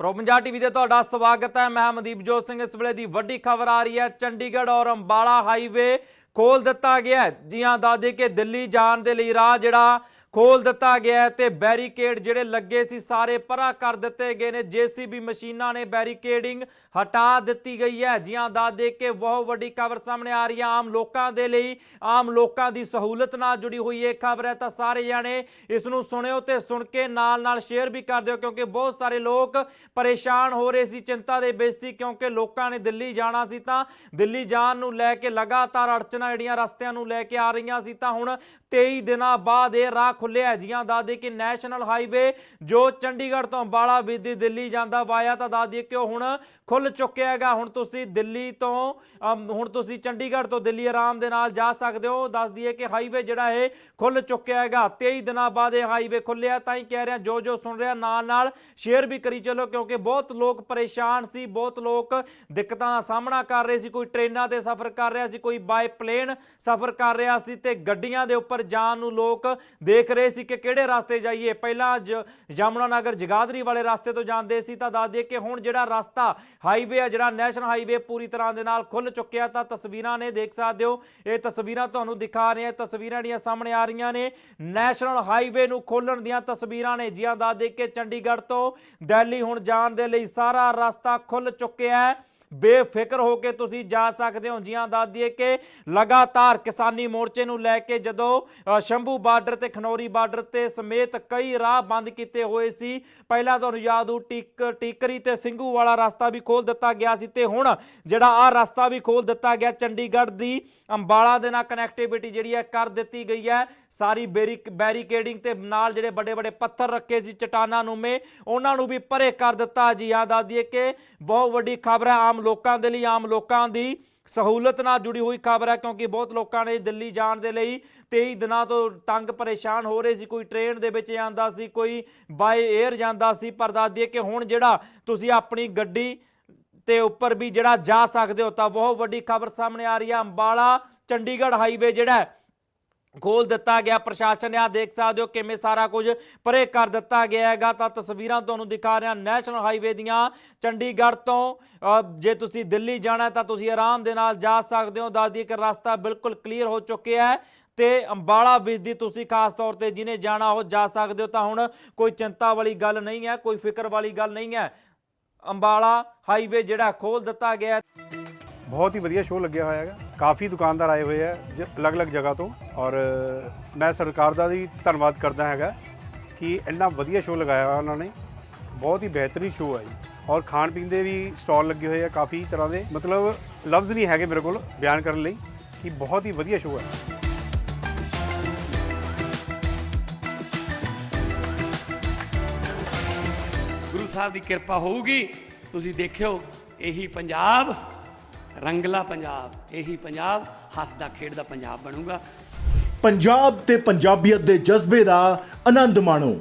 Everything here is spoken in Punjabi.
ਪ੍ਰੋਪੰਜਾ ਟੀਵੀ ਤੇ ਤੁਹਾਡਾ ਸਵਾਗਤ ਹੈ। ਮੈਂ ਮਨਦੀਪਜੋਤ ਸਿੰਘ। ਇਸ ਵੇਲੇ ਦੀ ਵੱਡੀ ਖਬਰ ਆ ਰਹੀ ਹੈ। ਚੰਡੀਗੜ੍ਹ ਔਰ ਅੰਬਾਲਾ ਹਾਈਵੇ ਖੋਲ ਦਿੱਤਾ ਗਿਆ ਹੈ। ਜੀ ਹਾਂ ਦੱਸਦੇ ਕਿ ਦਿੱਲੀ ਜਾਣ ਦੇ ਲਈ ਰਾਹ ਜਿਹੜਾ ਖੋਲ ਦਿੱਤਾ ਗਿਆ ਹੈ ਤੇ ਬੈਰੀਕੇਡ ਜਿਹੜੇ ਲੱਗੇ ਸੀ ਸਾਰੇ ਪਰਾਂ ਕਰ ਦਿੱਤੇ ਗਏ ਨੇ। ਜੀਸੀਬੀ ਮਸ਼ੀਨਾਂ ਨੇ ਬੈਰੀਕੇਡਿੰਗ ਹਟਾ ਦਿੱਤੀ ਗਈ ਹੈ। ਜੀ ਹਾਂ ਦੱਸਦੇ ਕੇ ਬਹੁਤ ਵੱਡੀ ਖਬਰ ਸਾਹਮਣੇ ਆ ਰਹੀ ਹੈ। ਆਮ ਲੋਕਾਂ ਦੇ ਲਈ, ਆਮ ਲੋਕਾਂ ਦੀ ਸਹੂਲਤ ਨਾਲ ਜੁੜੀ ਹੋਈ ਇਹ ਖਬਰ ਹੈ। ਤਾਂ ਸਾਰੇ ਜਾਣੇ ਇਸ ਨੂੰ ਸੁਣਿਓ ਤੇ ਸੁਣ ਕੇ ਨਾਲ ਨਾਲ ਸ਼ੇਅਰ ਵੀ ਕਰ ਦਿਓ, ਕਿਉਂਕਿ ਬਹੁਤ ਸਾਰੇ ਲੋਕ ਪਰੇਸ਼ਾਨ ਹੋ ਰਹੇ ਸੀ, ਚਿੰਤਾ ਦੇ ਵਿੱਚ ਸੀ, ਕਿਉਂਕਿ ਲੋਕਾਂ ਨੇ ਦਿੱਲੀ ਜਾਣਾ ਸੀ ਤਾਂ ਦਿੱਲੀ ਜਾਣ ਨੂੰ ਲੈ ਕੇ ਲਗਾਤਾਰ ਅੜਚਨਾ ਜਿਹੜੀਆਂ ਰਸਤਿਆਂ ਨੂੰ ਲੈ ਕੇ ਆ ਰਹੀਆਂ ਸੀ, ਤਾਂ ਹੁਣ 23 ਦਿਨਾਂ ਬਾਅਦ ਇਹ ਰਾਹ ਖੁੱਲਿਆ ਜੀਆਂ ਦੱਸਦੇ ਕਿ ਨੈਸ਼ਨਲ ਹਾਈਵੇ ਜੋ ਚੰਡੀਗੜ੍ਹ ਤੋਂ ਬਾਲਾ ਵਿਧੀ ਦਿੱਲੀ ਜਾਂਦਾ ਵਾਇਆ ਤਾਂ ਦੱਸਦੀ ਕਿ ਉਹ ਹੁਣ ਖੁੱਲ ਚੁੱਕਿਆ ਹੈਗਾ। ਹੁਣ ਤੁਸੀਂ ਦਿੱਲੀ ਤੋਂ ਹੁਣ ਤੁਸੀਂ ਚੰਡੀਗੜ੍ਹ ਤੋਂ ਦਿੱਲੀ ਆਰਾਮ ਦੇ ਨਾਲ ਜਾ ਸਕਦੇ ਹੋ। ਦੱਸ ਦਈਏ ਕਿ ਹਾਈਵੇ ਜਿਹੜਾ ਇਹ ਖੁੱਲ ਚੁੱਕਿਆ ਹੈਗਾ। 23 ਦਿਨਾਂ ਬਾਅਦ ਇਹ ਹਾਈਵੇ ਖੁੱਲਿਆ ਤਾਂ ਹੀ ਕਹਿ ਰਿਹਾ ਜੋ ਜੋ ਸੁਣ ਰਿਹਾ ਨਾਲ ਨਾਲ ਸ਼ੇਅਰ ਵੀ ਕਰੀ ਚੱਲੋ ਕਿਉਂਕਿ ਬਹੁਤ ਲੋਕ ਪਰੇਸ਼ਾਨ ਸੀ, ਬਹੁਤ ਲੋਕ ਦਿੱਕਤਾਂ ਦਾ ਸਾਹਮਣਾ ਕਰ ਰਹੇ ਸੀ। ਕੋਈ ਟ੍ਰੇਨਾਂ ਤੇ ਸਫ਼ਰ ਕਰ ਰਿਹਾ ਸੀ, ਕੋਈ ਬਾਈ ਪਲੇਨ ਸਫ਼ਰ ਕਰ ਰਿਹਾ ਸੀ ਤੇ ਗੱਡੀਆਂ ਦੇ ਉੱਪਰ ਜਾਣ ਨੂੰ ਲੋਕ ਦੇਖ ਰਹੇ ਸੀ ਕਿ ਕਿਹੜੇ ਰਸਤੇ ਜਾਈਏ? ਪਹਿਲਾਂ ਜ- ਯਮੁਨਾ ਨਗਰ ਜਗਾਦਰੀ ਵਾਲੇ ਰਸਤੇ ਤੋਂ ਜਾਂਦੇ ਸੀ ਤਾਂ ਦੱਸ ਦਈਏ ਕਿ ਹੁਣ ਜਿਹੜਾ ਰਸਤਾ ਹਾਈਵੇ ਆ, ਜਿਹੜਾ ਨੈਸ਼ਨਲ ਹਾਈਵੇ ਪੂਰੀ ਤਰ੍ਹਾਂ ਦੇ ਨਾਲ ਖੁੱਲ ਚੁੱਕਿਆ ਤਾਂ ਤਸਵੀਰਾਂ ਨੇ ਦੇਖ ਸਕਦੇ ਹੋ। ਇਹ ਤਸਵੀਰਾਂ ਤੁਹਾਨੂੰ ਦਿਖਾ ਰਹੇ ਹਾਂ। ਤਸਵੀਰਾਂ ਜਿਹੜੀਆਂ ਸਾਹਮਣੇ ਆ ਰਹੀਆਂ ਨੇ ਨੈਸ਼ਨਲ ਹਾਈਵੇ ਨੂੰ ਖੋਲਣ ਦੀਆਂ ਤਸਵੀਰਾਂ ਨੇ। ਜਿਹਾਂ ਦੱਸ ਦੇ ਕੇ ਚੰਡੀਗੜ੍ਹ ਤੋਂ ਦਿੱਲੀ ਹੁਣ ਜਾਣ ਦੇ ਲਈ ਸਾਰਾ ਰਸਤਾ ਖੁੱਲ ਚੁੱਕਿਆ ਹੈ। ਬੇਫਿਕਰ ਹੋ ਕੇ ਤੁਸੀਂ ਜਾ ਸਕਦੇ ਹੋ। ਜੀਆਂ ਦੱਸ ਦਈਏ ਕਿ ਲਗਾਤਾਰ ਕਿਸਾਨੀ ਮੋਰਚੇ ਨੂੰ ਲੈ ਕੇ ਜਦੋਂ ਸ਼ੰਭੂ ਬਾਰਡਰ ਤੇ, ਖਨੌਰੀ ਬਾਰਡਰ ਤੇ ਸਮੇਤ ਕਈ ਰਾਹ ਬੰਦ ਕੀਤੇ ਹੋਏ ਸੀ। ਪਹਿਲਾਂ ਤੁਹਾਨੂੰ ਯਾਦ ਹੋ, ਟਿਕ, ਟਿਕਰੀ ਤੇ ਸਿੰਘੂ ਵਾਲਾ ਰਸਤਾ ਵੀ ਖੋਲ ਦਿੱਤਾ ਗਿਆ ਸੀ ਤੇ ਹੁਣ ਜਿਹੜਾ ਆ ਰਸਤਾ ਵੀ ਖੋਲ ਦਿੱਤਾ ਗਿਆ, ਚੰਡੀਗੜ੍ਹ ਦੀ ਅੰਬਾਲਾ ਦੇ ਨਾਲ ਕਨੈਕਟੀਵਿਟੀ ਜਿਹੜੀ ਹੈ ਕਰ ਦਿੱਤੀ ਗਈ ਹੈ। ਸਾਰੀ ਬੈਰੀਕ ਬੈਰੀਕੇਡਿੰਗ ਤੇ ਨਾਲ ਜਿਹੜੇ ਵੱਡੇ ਵੱਡੇ ਪੱਥਰ ਰੱਖੇ ਸੀ ਚਟਾਨਾਂ ਨੂੰ ਮੇ ਉਹਨਾਂ ਨੂੰ ਵੀ ਪਰੇ ਕਰ ਦਿੱਤਾ। ਜੀ ਯਾਦ ਆ ਦਈਏ ਕਿ ਬਹੁਤ ਵੱਡੀ ਖਬਰ ਹੈ ਆਮ ਲੋਕਾਂ ਦੇ ਲਈ, ਆਮ ਲੋਕਾਂ ਦੀ ਸਹੂਲਤ ਨਾਲ ਜੁੜੀ ਹੋਈ ਖਬਰ ਹੈ, ਕਿਉਂਕਿ ਬਹੁਤ ਲੋਕਾਂ ਨੇ ਦਿੱਲੀ ਜਾਣ ਦੇ ਲਈ 23 ਦਿਨਾਂ ਤੋਂ ਤੰਗ ਪਰੇਸ਼ਾਨ ਹੋ ਰਹੇ ਸੀ। ਕੋਈ ਟ੍ਰੇਨ ਦੇ ਵਿੱਚ ਜਾਂਦਾ ਸੀ, ਕੋਈ ਬਾਈ 에ਅਰ ਜਾਂਦਾ ਸੀ, ਪਰ ਦੱਸ ਦਈਏ ਕਿ ਹੁਣ ਜਿਹੜਾ ਤੁਸੀਂ ਆਪਣੀ ਗੱਡੀ ਤੇ ਉੱਪਰ ਵੀ ਜਿਹੜਾ ਜਾ ਸਕਦੇ ਹੋ, ਤਾਂ ਬਹੁਤ ਵੱਡੀ ਖਬਰ ਸਾਹਮਣੇ ਆ ਰਹੀ ਹੈ। ਅੰਬਾਲਾ, ਚੰਡੀਗੜ੍ਹ ਹਾਈਵੇ ਜਿਹੜਾ ਖੋਲ ਦਿੱਤਾ ਗਿਆ, ਪ੍ਰਸ਼ਾਸਨ ਨੇ ਆ ਦੇਖ ਸਕਦੇ ਹੋ ਕਿਵੇਂ ਸਾਰਾ ਕੁਝ ਪਰੇ ਕਰ ਦਿੱਤਾ ਗਿਆ ਹੈਗਾ। ਤਾਂ ਤਸਵੀਰਾਂ ਤੁਹਾਨੂੰ ਦਿਖਾ ਰਿਹਾ, ਨੈਸ਼ਨਲ ਹਾਈਵੇ ਦੀਆਂ ਚੰਡੀਗੜ੍ਹ ਤੋਂ। ਜੇ ਤੁਸੀਂ ਦਿੱਲੀ ਜਾਣਾ ਤਾਂ ਤੁਸੀਂ ਆਰਾਮ ਦੇ ਨਾਲ ਜਾ ਸਕਦੇ ਹੋ। ਦੱਸ ਦਈਏ ਕਿ ਰਸਤਾ ਬਿਲਕੁਲ ਕਲੀਅਰ ਹੋ ਚੁੱਕਿਆ ਹੈ ਤੇ ਅੰਬਾਲਾ ਵਿੱਚ ਦੀ ਤੁਸੀਂ ਖਾਸ ਤੌਰ ਤੇ ਜਿਹਨੇ ਜਾਣਾ ਉਹ ਜਾ ਸਕਦੇ ਹੋ। ਤਾਂ ਹੁਣ ਕੋਈ ਚਿੰਤਾ ਵਾਲੀ ਗੱਲ ਨਹੀਂ ਹੈ, ਕੋਈ ਫਿਕਰ ਵਾਲੀ ਗੱਲ ਨਹੀਂ ਹੈ। ਅੰਬਾਲਾ ਹਾਈਵੇ ਜਿਹੜਾ ਖੋਲ ਦਿੱਤਾ ਗਿਆ ਹੈ। ਬਹੁਤ ਹੀ ਵਧੀਆ ਸ਼ੋਅ ਲੱਗਿਆ ਹੋਇਆ ਹੈਗਾ। ਕਾਫੀ ਦੁਕਾਨਦਾਰ ਆਏ ਹੋਏ ਆ ਜ- ਅਲੱਗ-ਅਲੱਗ ਜਗ੍ਹਾ ਤੋਂ ਔਰ ਮੈਂ ਸਰਕਾਰ ਦਾ ਵੀ ਧੰਨਵਾਦ ਕਰਦਾ ਹੈਗਾ ਕਿ ਇੰਨਾ ਵਧੀਆ ਸ਼ੋਅ ਲਗਾਇਆ ਹੋਇਆ ਉਹਨਾਂ ਨੇ। ਬਹੁਤ ਹੀ ਬਿਹਤਰੀਨ ਸ਼ੋਅ ਹੈ ਜੀ। ਔਰ ਖਾਣ ਪੀਣ ਦੇ ਵੀ ਸਟਾਲ ਲੱਗੇ ਹੋਏ ਆ ਕਾਫੀ ਤਰ੍ਹਾਂ ਦੇ। ਮਤਲਬ ਲਫ਼ਜ਼ ਨਹੀਂ ਹੈਗੇ ਮੇਰੇ ਕੋਲ ਬਿਆਨ ਕਰਨ ਲਈ ਕਿ ਬਹੁਤ ਹੀ ਵਧੀਆ ਸ਼ੋਅ ਹੈ ਗੁਰੂ ਸਾਹਿਬ ਦੀ ਕਿਰਪਾ ਹੋਊਗੀ। ਤੁਸੀਂ ਦੇਖਿਓ, ਇਹੀ ਪੰਜਾਬ ਰੰਗਲਾ ਪੰਜਾਬ, ਇਹੀ ਪੰਜਾਬ ਹੱਸਦਾ ਖੇਡਦਾ ਪੰਜਾਬ ਬਣੂਗਾ। ਪੰਜਾਬ ਤੇ ਪੰਜਾਬੀਅਤ ਦੇ ਜਜ਼ਬੇ ਦਾ ਆਨੰਦ ਮਾਣੋ।